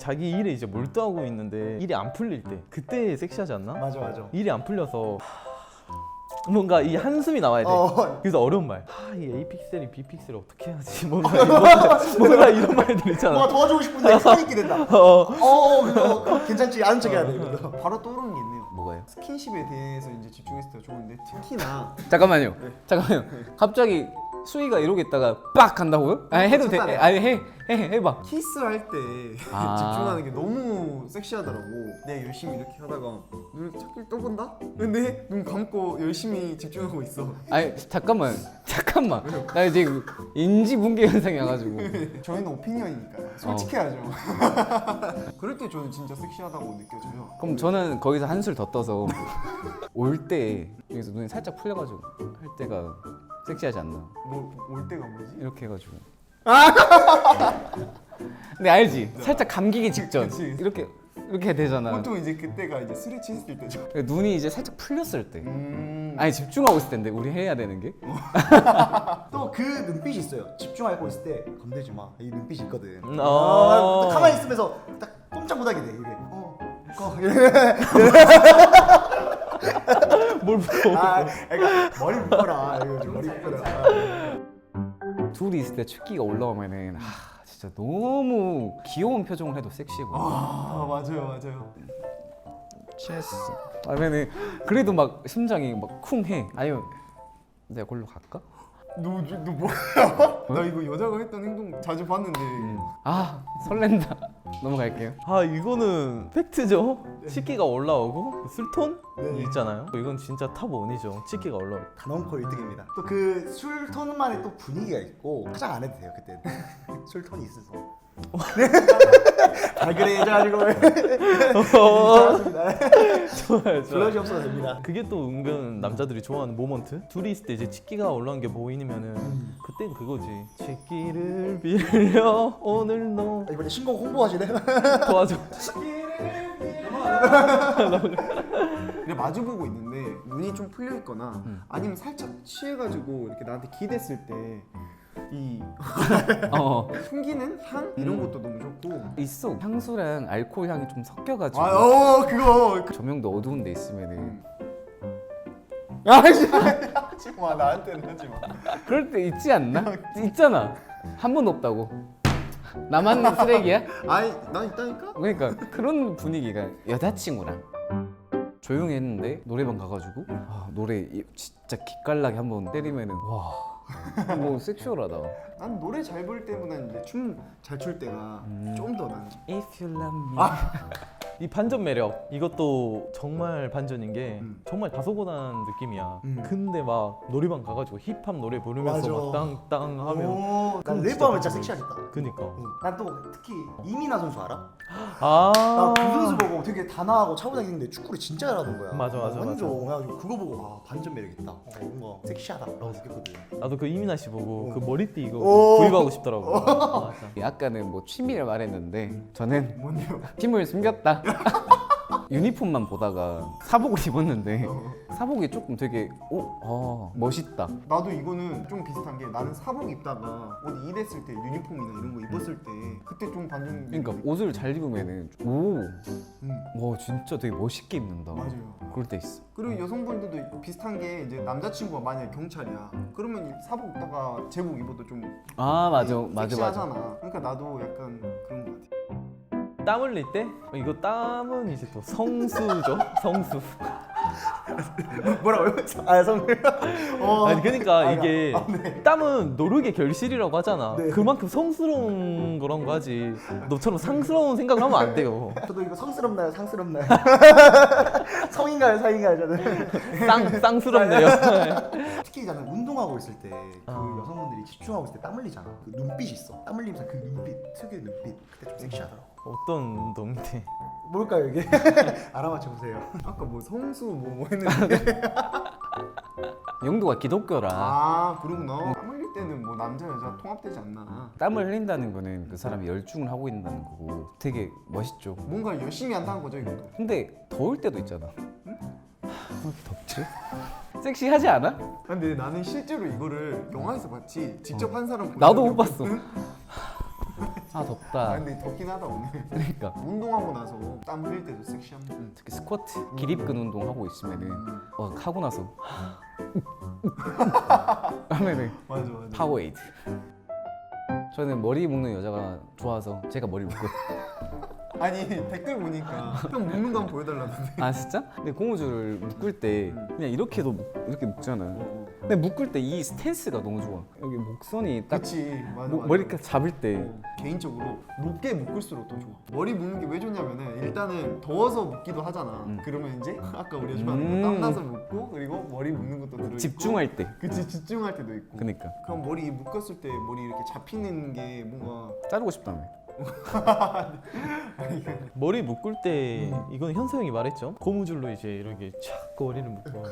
자기 일에 이제 몰두하고 있는데 일이 안 풀릴 때 그때 섹시하지 않나? 맞아 맞아. 일이 안 풀려서 뭔가 이 한숨이 나와야 돼. 어. 그래서 어려운 말. 아, 이 A 픽셀이 B 픽셀을 어떻게 해야지? 뭔가 뭔가, 뭔가 이런 말들 있잖아. 뭔가 도와주고 싶은데 서 있게 된다. 어. 어, 그거 그거 괜찮지 않은 척해야 돼. 이거. 바로 떠오르는 게 있네요. 뭐가요? 스킨십에 대해서 이제 집중했을 때 좋은데 특히나 잠깐만요. 잠깐만요. 갑자기 수위가 이러겠다가 빡 한다고요? 아니 해도 돼. 아니 해. 해 해봐. 키스할 때 아. 집중하는 게 너무 섹시하더라고. 내가 열심히 이렇게 하다가 눈을 찾길 또 본다? 근데 눈 감고 열심히 집중하고 있어. 아니 잠깐만. 잠깐만. 나 이제 그 인지분계 현상이 와가지고. 저희는 오피니언이니까요. 솔직해야죠. 그럴 때 저는 진짜 섹시하다고 느껴져요. 그럼 저는 거기서 한술 더 떠서 올 때 여기서 눈이 살짝 풀려가지고 할 때가 섹시하지 않나? 뭐올 때가 뭐지? 이렇게 해가지고. 근데 알지? 살짝 감기기 직전. 그치. 이렇게 이렇게 되잖아. 보통 이제 그때가 이제 술에 취했을 때죠. 눈이 이제 살짝 풀렸을 때. 음. 아니 집중하고 있을 텐데 우리 해야 되는 게. 또 그 눈빛이 있어요. 집중하고 있을 때 건들지 마. 이 눈빛이 있거든. 음, 아, 어. 딱 가만히 있으면서 딱 꼼짝 못하게 돼. 이게. 어. 거. 뭘 보고. 아, 그러니까 머리 묶어라. 이거 좀 머리 묶어라. 둘이 있을 때 축기가 올라오면은 아 진짜 너무 귀여운 표정을 해도 섹시해 보여. 아 맞아요 맞아요. 취했어. 아니면은 그래도 막 심장이 막 쿵해. 아니면 내가 걸로 갈까? 너, 너, 너 뭐야? 나 이거 여자가 했던 행동 자주 봤는데 아 설렌다. 넘어갈게요. 아 이거는 팩트죠. 치기가 올라오고 술톤 네. 있잖아요. 이건 진짜 탑 원이죠. 치기가 올라올 때. 단언코 1등입니다. 또 그 술톤만의 또 분위기가 있고 화장 안 해도 돼요 그때 술톤이 있어서. 발그레해져가지고 좋았습니다. 좋아요, 좋아요. 블러시 없어도 됩니다. 그게 또 은근 남자들이 좋아하는 모먼트. 둘이 있을 때 이제 치기가 올라온 게 보이면은 그땐 그거지. 치기를 빌려 오늘 너 아, 이번에 신곡 홍보하시네. 도와줘. 근데 마주 보고 있는데 눈이 좀 풀려 있거나 음. 아니면 살짝 취해가지고 이렇게 나한테 기댔을 때 이 어 숨기는 향 이런 것도 너무 좋고. 있어. 향수랑 알코올 향이 좀 섞여가지고 아, 어 그거. 조명도 어두운 데 있으면은 아씨 하지 마 나한테는 하지 마. 그럴 때 있지 않나? 있잖아. 한 번도 없다고. 나만 쓰레기야? 아니 난 있다니까. 그러니까 그런 분위기가 여자친구랑 조용히 했는데 노래방 가가지고 아, 노래 이- 진짜 기깔나게 한 번 때리면은 와 뭐 섹슈얼하다. 난 노래 잘 부를 때보다는 이제 춤 잘 출 때가 음. 좀더 난. If you love me. 이 반전 매력 이것도 정말 반전인 게 음. 정말 다소곳한 느낌이야. 음. 근데 막 놀이방 가가지고 힙합 노래 부르면서 막 맞아. 땅땅 하면 오, 난 그럼 래퍼하면 진짜 진짜 섹시하겠다. 그니까. 난 또 특히 이민아 선수 알아? 아. 나그 선수 보고 되게 단아하고 차고 다니는데 축구를 진짜 잘하는 거야. 맞아, 맞아, 완전 그래가지고 그거 보고 아 반전 매력 있다. 어, 뭔가 섹시하다라고 느꼈거든. 나도 그 이민아 씨 보고 어. 그 머리띠 이거 오. 구입하고 싶더라고. 맞아. 아까는 뭐 취미를 말했는데 저는 뭔데요? 힘을 숨겼다. 유니폼만 보다가 사복을 입었는데 사복이 조금 되게 오, 아, 멋있다. 나도 이거는 좀 비슷한 게 나는 사복 입다가 어디 일했을 때 유니폼이나 이런 거 입었을 때 그때 좀 반전. 그러니까 옷을 잘 입으면은 오, 음, 와 진짜 되게 멋있게 입는다. 맞아요. 그럴 때 있어. 그리고 여성분들도 비슷한 게 이제 남자친구가 만약에 경찰이야. 그러면 이 사복 입다가 제복 입어도 좀 아 맞아, 맞아, 맞아. 섹시하잖아. 그러니까 나도 약간 그런 거 같아. 땀 흘릴 때 이거 땀은 이제 또 성수죠. 성수. 뭐라고요? 아 성. 어. 아니 그러니까 아, 이게 아, 네. 땀은 노력의 결실이라고 하잖아. 네. 그만큼 성스러운 거란 거지. 너처럼 상스러운 생각을 하면 안 돼요. 저도 이거 성스럽나요? 상스럽나요? 성인가요? 사인가요? 저는 쌍 쌍스럽네요. 특히 저는 운동하고 있을 때 그 아. 여성분들이 집중하고 있을 때 땀 흘리잖아. 그 눈빛이 있어. 땀 흘리면서 그 눈빛, 특유의 눈빛. 그때 좀 섹시하더라고. 어떤 운동인데? 뭘까요 이게? 알아맞혀 보세요. 아까 뭐 성수 뭐 뭐 했는데. 영도가 기독교라 아 그러구나. 땀 흘릴 때는 뭐 남자 여자 통합되지 않나. 땀을 흘린다는 거는 그 사람이 열중을 하고 있다는 거고 되게 멋있죠. 뭔가 열심히 한다는 거죠 이것도. 근데 더울 때도 있잖아. 왜 이렇게 덥지? 섹시하지 않아? 근데 나는 실제로 이거를 영화에서 봤지 직접 한 사람 나도 본못 적이 봤어. 없거든? 아아 덥다. 근데 덥긴 하다 오늘. 그러니까 운동하고 나서 땀 흘릴 때도 섹시합니다. 음, 특히 스쿼트, 기립근 운동 하고 있으면은 어, 하고 나서 하면은 맞아 맞아. 파워에이드. 저는 머리 묶는 여자가 좋아서 제가 머리 묶고. 아니 댓글 보니까 형 묶는 거 한번 보여달라는데. 아 진짜? 근데 고무줄을 묶을 때 그냥 이렇게도 묶, 이렇게 묶잖아요. 근데 묶을 때 이 스탠스가 너무 좋아. 여기 목선이 딱 그치 맞아. 뭐, 맞아. 머리 이렇게 잡을 때 어, 개인적으로 높게 묶을수록 더 좋아. 머리 묶는 게 왜 좋냐면은 일단은 더워서 묶기도 하잖아. 음. 그러면 이제 아까 우리가 좋아하는 음. 거 땀나서 묶고 그리고 머리 묶는 것도 들어. 집중할 때. 그치 집중할 때도 있고. 그니까 그럼 머리 묶었을 때 머리 이렇게 잡히는 게 뭔가 자르고 싶다며. 머리 묶을 때 이건 현서 형이 말했죠. 고무줄로 이제 이렇게 촥 머리를 묶고.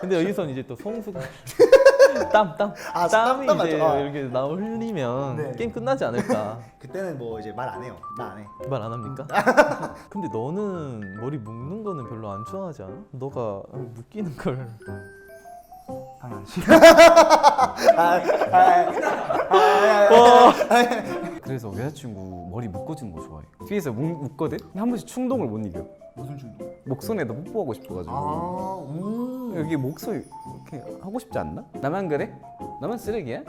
근데 여기선 이제 또 성수가 땀 땀. 아, 땀이 땀, 땀 이제 맞죠? 아. 이렇게 나 흘리면 네. 게임 끝나지 않을까. 그때는 뭐 이제 말 안 해요. 나 안 해. 말 안 합니까? 근데 너는 머리 묶는 거는 별로 안 좋아하지 않아? 너가 묶이는 걸 당연하지. 그래서 여자친구 머리 묶어주는 거 좋아해. 뒤에서 묶, 묶거든? 근데 한 번씩 충동을 못 이겨. 무슨 중독? 목선에다 뽀뽀하고 싶어가지고. 아, 오. 여기 목소리 이렇게 하고 싶지 않나? 나만 그래? 나만 쓰레기야?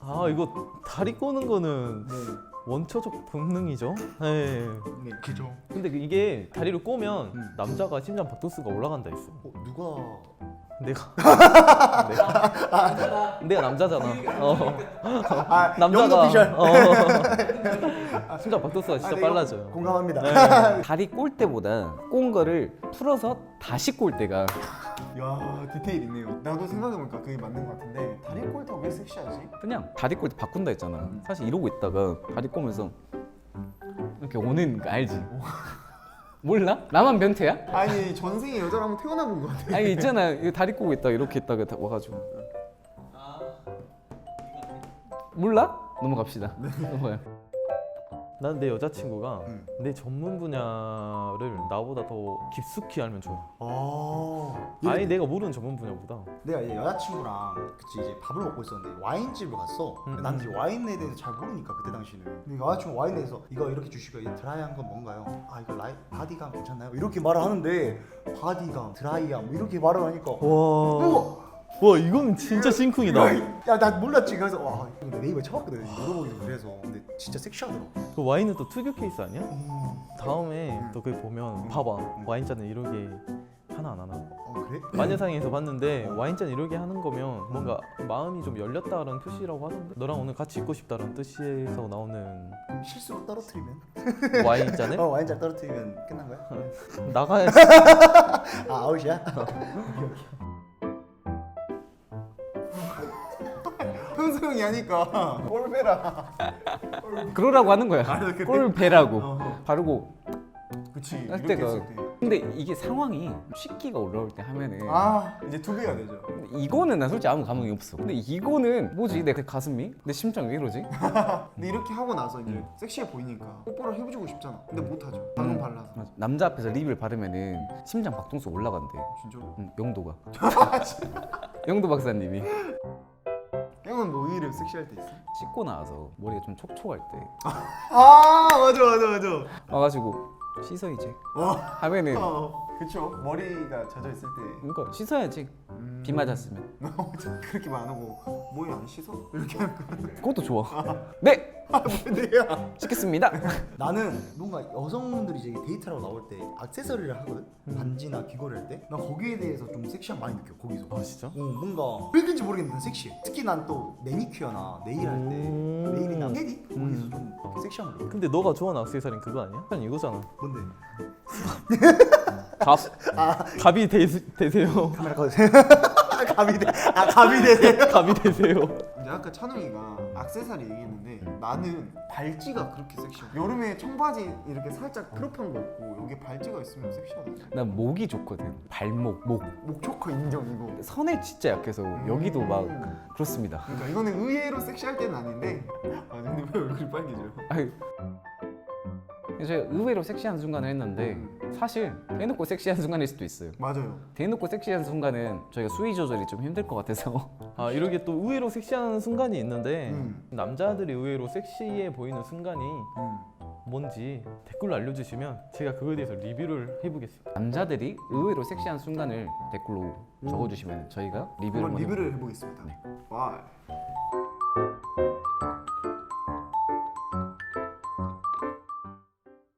아 이거 다리 꼬는 거는 네. 원초적 본능이죠. 네. 네, 그죠. 근데 이게 다리를 꼬면 음. 남자가 심장 박도수가 올라간다 했어. 어, 누가 내가 내가 내가 남자잖아. 어. 아, 남자가 영도 피셜. 어. 심장 박도수가 진짜 아, 네, 빨라져요. 공감합니다. 다리 꼴 때보다 꼰 거를 풀어서 다시 꼴 때가 야 디테일 있네요. 나도 생각해보니까 그게 맞는 것 같은데 다리 꼴대가 왜 섹시하지? 그냥 다리 꼴 때 바꾼다 했잖아. 사실 이러고 있다가 다리 꼬면서 이렇게 오는 거 알지? 몰라? 나만 변태야? 아니 전생에 여자로 한번 태어나 본 것 같아. 아니 있잖아 이거 다리 꼬고 있다 이렇게 있다가 다 와가지고 몰라? 넘어갑시다 넘어가요 난 내 여자친구가 음. 내 전문 분야를 나보다 더 깊숙이 알면 좋아. 어. 아니 내가 모르는 전문 분야보다. 내가 이제 여자친구랑 그치 이제 밥을 먹고 있었는데 와인집을 갔어. 음. 나는 이제 와인에 대해서 잘 모르니까 그때 당시는. 근데 여자친구 와인에 대해서 이거 이렇게 주시고 이 드라이한 건 뭔가요? 아 이거 라이 바디감 괜찮나요? 이렇게 말을 하는데 바디감, 드라이함 뭐 이렇게 말을 하니까 와, 우 와! 와 이건 진짜 심쿵이다. 야나 몰랐지 그래서 와 이거 네이버에 쳐봤거든 물어보기도 그래서 근데 진짜 섹시하더라고. 그 와인은 또 특유 케이스 아니야? 음. 다음에 또 그게 보면 봐봐 와인잔을 이렇게 하나 안 하나. 어 그래? 마녀상에서 봤는데 와인잔 이렇게 하는 거면 뭔가 마음이 좀 열렸다라는 표시라고 하던데 너랑 오늘 같이 있고 싶다는 뜻에서 나오는 그럼 실수로 떨어뜨리면? 와인잔을 어 와인잔 떨어뜨리면 끝난 거야? 나가야지 아 아웃이야? 현수 형이 하니까 꼴배라. 그러라고 하는 거야 근데- 꼴배라고 어. 바르고 그치. 할 이렇게 때가- 했을 때. 근데 이게 상황이 식기가 올라올 때 하면은 아 이제 두 배가 되죠. 이거는 나 솔직히 아무 감흥이 없어 근데 이거는 뭐지 내그 가슴이? 내 심장 왜 이러지? 근데 이렇게 하고 나서 이제 섹시해 보이니까 뽀뽀를 해주고 싶잖아. 근데 못 하죠. 방금 음. 발라서. 맞아. 남자 앞에서 립을 바르면은 심장 박동수 올라간대 진짜로. 응, 영도가 영도 박사님이 형은 뭐 의외로 섹시할 때 있어? 씻고 나와서 머리가 좀 촉촉할 때 아 맞아 맞아 맞아. 와가지고 씻어 이제 와. 하면은 어. 그쵸. 머리가 젖어 있을 때 그러니까 씻어야지 음. 비 맞았으면 그렇게 안 하고 뭐야 안 씻어? 이렇게 하는 거. 그것도 좋아 네아 뭐야? 씻겠습니다 나는 뭔가 여성분들이 이제 데이트하러 나올 때 액세서리를 하거든? 반지나 귀걸이 할 때? 난 거기에 대해서 좀 섹시함 많이 느껴 거기서 아 진짜? 어 뭔가 왜 그런지 모르겠는데 섹시해 특히 난 또 매니큐어나 네일 할 때 음. 네일이나 헤디? 거기서 좀 섹시함을 느껴 근데 너가 좋아하는 악세사리는 그거 아니야? 그냥 이거잖아 뭔데? 갑 갑이 되, 되세요 카메라 꺼주세요 감이 돼. 아 감이 되네 갑이 되세요 이제 아까 찬웅이가 악세사리 얘기했는데 나는 발찌가 그렇게 섹시해. 여름에 청바지 이렇게 살짝 크롭한 거 입고 여기 발찌가 있으면 섹시하다. 난 목이 좋거든 발목 목 목 초커 인정 이거. 선에 진짜 약해서 여기도 막 음. 그렇습니다 그러니까 이거는 의외로 섹시할 때는 아닌데 아 근데 왜 얼굴이 빨개져요? 아 유. 제가 의외로 섹시한 순간을 했는데 사실 대놓고 섹시한 순간일 수도 있어요 맞아요. 대놓고 섹시한 순간은 저희가 수위 조절이 좀 힘들 것 같아서 아 이렇게 또 의외로 섹시한 순간이 있는데 음. 남자들이 의외로 섹시해 보이는 순간이 음. 뭔지 댓글로 알려주시면 제가 그거에 대해서 리뷰를 해보겠습니다. 남자들이 의외로 섹시한 순간을 댓글로 적어주시면 저희가 리뷰를 한번 한번 리뷰를 해보겠습니다. 네. 와.